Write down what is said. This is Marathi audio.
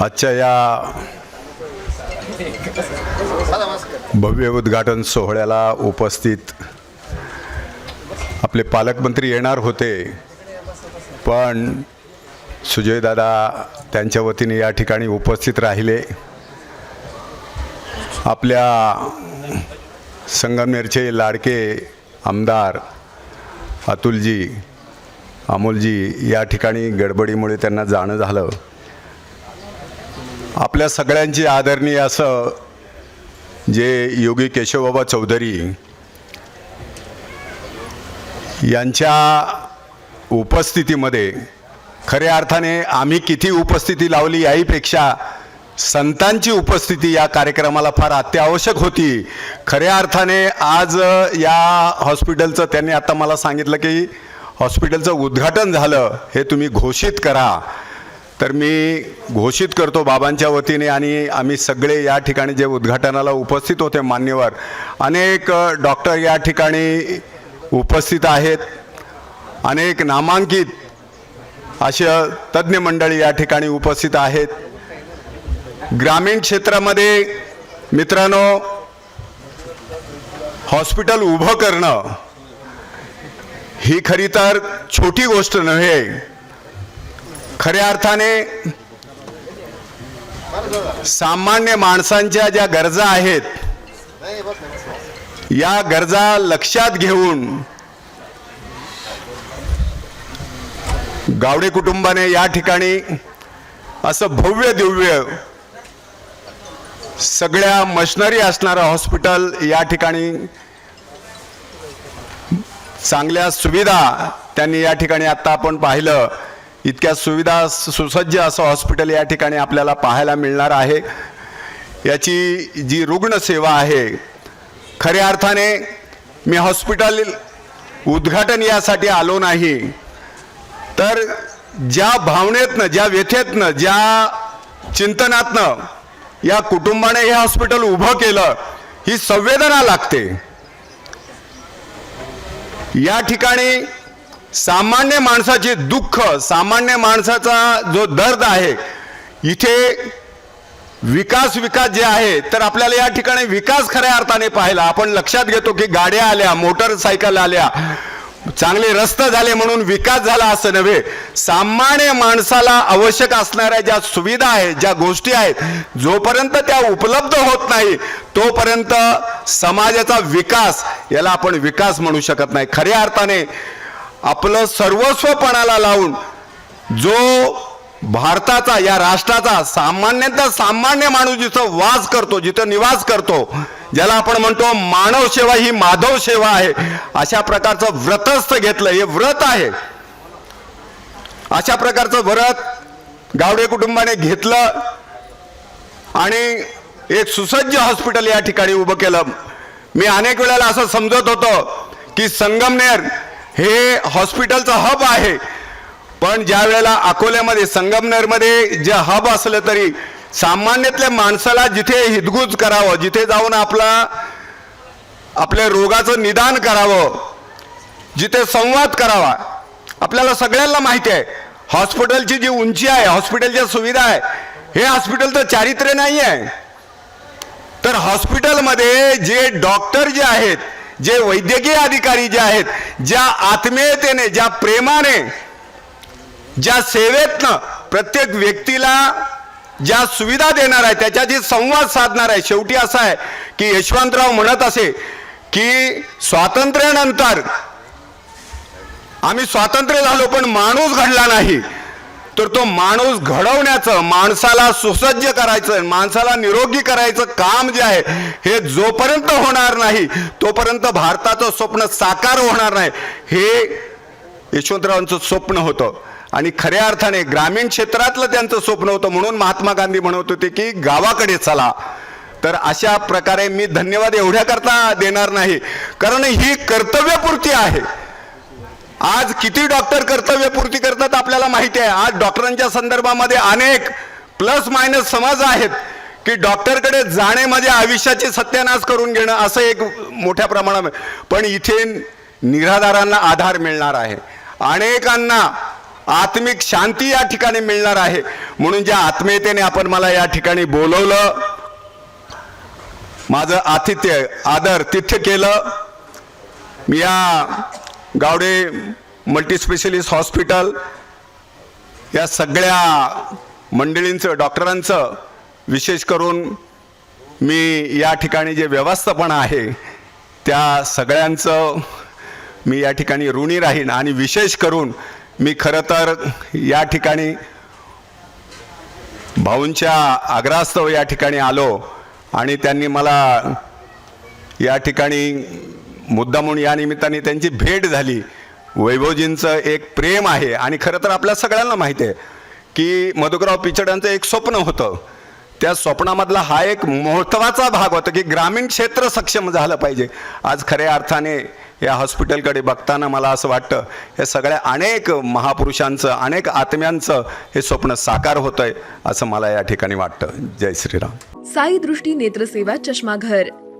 आजच्या या भव्य उद्घाटन सोहळ्याला उपस्थित आपले पालकमंत्री येणार होते. पण सुजयदादा त्यांच्या वतीने या ठिकाणी उपस्थित राहिले. आपल्या संगमनेरचे लाडके आमदार अतुलजी अमोलजी या ठिकाणी गडबडीमुळे त्यांना जाणं झालं. आपल्या सगळ्यांची आदरणीय असं जे योगी केशवबाबा चौधरी यांच्या उपस्थितीमध्ये खऱ्या अर्थाने आम्ही किती उपस्थिती लावली याहीपेक्षा संतांची उपस्थिती या कार्यक्रमाला फार अत्यावश्यक होती. खऱ्या अर्थाने आज या हॉस्पिटलचं त्यांनी आता मला सांगितलं की हॉस्पिटलचं उद्घाटन झालं हे तुम्ही घोषित करा. तर मी घोषित करतो बाबांच्या वतीने आणि आम्ही सगळे या ठिकाणी जे उद्घाटनाला उपस्थित होते मान्यवर अनेक डॉक्टर या ठिकाणी उपस्थित आहेत. अनेक नामांकित अशा तज्ज्ञ मंडळी या ठिकाणी उपस्थित आहेत. ग्रामीण क्षेत्रामध्ये मित्रांनो हॉस्पिटल उभं करणं ही खरी तर छोटी गोष्ट नव्हे. खऱ्या अर्थाने सामान्य माणसांच्या ज्या गरजा आहेत या गरजा लक्षात घेऊन गावडे कुटुंबाने या ठिकाणी असं भव्य दिव्य सगळ्या मशनरी असणारं हॉस्पिटल या ठिकाणी चांगल्या सुविधा त्यांनी या ठिकाणी आत्ता आपण पाहिलं. इतक्या सुविधा सुसज्ज असं हॉस्पिटल या ठिकाणी आपल्याला पाहायला मिळणार आहे. याची जी रुग्णसेवा आहे खऱ्या अर्थाने मी हॉस्पिटल उद्घाटन यासाठी आलो नाही. तर ज्या भावनेतनं ज्या व्यथेतनं ज्या चिंतनातनं या कुटुंबाने हे हॉस्पिटल उभं केलं ही संवेदना लागते. या ठिकाणी सामान्य माणसाचे दुःख सामान्य माणसाचा जो दर्द आहे इथे विकास विकास जे आहे तर आपल्याला या ठिकाणी विकास खऱ्या अर्थाने पाहिला आपण लक्षात घेतो की गाड्या आल्या मोटरसायकल आल्या चांगले रस्ते झाले म्हणून विकास झाला असं नव्हे. सामान्य माणसाला आवश्यक असणाऱ्या ज्या सुविधा आहेत ज्या गोष्टी आहेत जोपर्यंत त्या उपलब्ध होत नाही तोपर्यंत समाजाचा विकास याला आपण विकास म्हणू शकत नाही. खऱ्या अर्थाने आपलं सर्वस्वपणाला लावून जो भारताचा या राष्ट्राचा सामान्यतः सामान्य माणूस जिथं वास करतो जिथं निवास करतो ज्याला आपण म्हणतो मानव सेवा ही माधव सेवा आहे अशा प्रकारचं व्रतस्थ घेतलं. हे व्रत आहे. अशा प्रकारचं व्रत गावडे कुटुंबाने घेतलं आणि एक सुसज्ज हॉस्पिटल या ठिकाणी उभं केलं. मी अनेक वेळेला असं समजत होतो की संगमनेर हे हॉस्पिटलचं हब आहे. पण ज्या वेळेला अकोल्यामध्ये संगमनेरमध्ये जे हब असलं तरी सामान्यातल्या माणसाला जिथे हितगुज करावं जिथे जाऊन आपला आपल्या रोगाचं निदान करावं जिथे संवाद करावा आपल्याला सगळ्यांना माहिती आहे. हॉस्पिटलची जी उंची आहे हॉस्पिटलच्या सुविधा आहे हे हॉस्पिटलचं चारित्र्य नाही आहे तर हॉस्पिटलमध्ये जे डॉक्टर जे आहेत जे वैद्यकीय अधिकारी जे आहेत ज्या आत्मीयतेने ज्या प्रेमाने ज्या सेवेतनं प्रत्येक व्यक्तीला ज्या सुविधा देणार आहे त्याच्याशी संवाद साधणार आहे शेवटी असं आहे की यशवंतराव म्हणत असे की स्वातंत्र्यानंतर आम्ही स्वातंत्र्य झालो पण माणूस घडला नाही. तर तो माणूस घडवण्याचं माणसाला सुसज्ज करायचं माणसाला निरोगी करायचं काम जे आहे हे जोपर्यंत होणार नाही तोपर्यंत भारताचं स्वप्न साकार होणार नाही. हे यशवंतरावांचं स्वप्न होतं. आणि खऱ्या अर्थाने ग्रामीण क्षेत्रातलं त्यांचं स्वप्न होतं. म्हणून महात्मा गांधी म्हणत होते की गावाकडे चला. तर अशा प्रकारे मी धन्यवाद एवढ्या करता देणार नाही. कारण ही कर्तव्यपूर्ती आहे. आज किती डॉक्टर कर्तव्यपूर्ती करतात आपल्याला माहिती आहे. आज डॉक्टरांच्या संदर्भामध्ये अनेक प्लस मायनस समज आहेत की डॉक्टरकडे जाणे म्हणजे आयुष्याची सत्यानाश करून घेणं असं एक मोठ्या प्रमाणात पण इथे निराधारांना आधार मिळणार आहे. अनेकांना आत्मिक शांती या ठिकाणी मिळणार आहे. म्हणून ज्या आत्मीयतेने आपण मला या ठिकाणी बोलवलं माझं आतिथ्य आदर तिथ्य केलं मी या गावडे मल्टीस्पेशलिस्ट हॉस्पिटल या सगळ्या मंडळींचं डॉक्टरांचं विशेष करून मी या ठिकाणी जे व्यवस्थापन आहे त्या सगळ्यांचं मी या ठिकाणी ऋणी राहीन. आणि विशेष करून मी खरं तर या ठिकाणी भाऊंच्या आग्रहास्तव या ठिकाणी आलो आणि त्यांनी मला या ठिकाणी मुद्दामून या निमित्ताने त्यांची भेट झाली. वैभवजींचं एक प्रेम आहे आणि खरं तर आपल्या सगळ्यांना माहिती आहे की मधुकराव पिचडांचं एक स्वप्न होतं. त्या स्वप्नामधला हा एक महत्त्वाचा भाग होता की ग्रामीण क्षेत्र सक्षम झालं पाहिजे. आज खऱ्या अर्थाने या हॉस्पिटलकडे बघताना मला असं वाटतं हे सगळ्या अनेक महापुरुषांचं अनेक आत्म्यांचं हे स्वप्न साकार होतंय असं मला या ठिकाणी वाटतं. जय श्रीराम. साई दृष्टी नेत्रसेवा चष्माघर.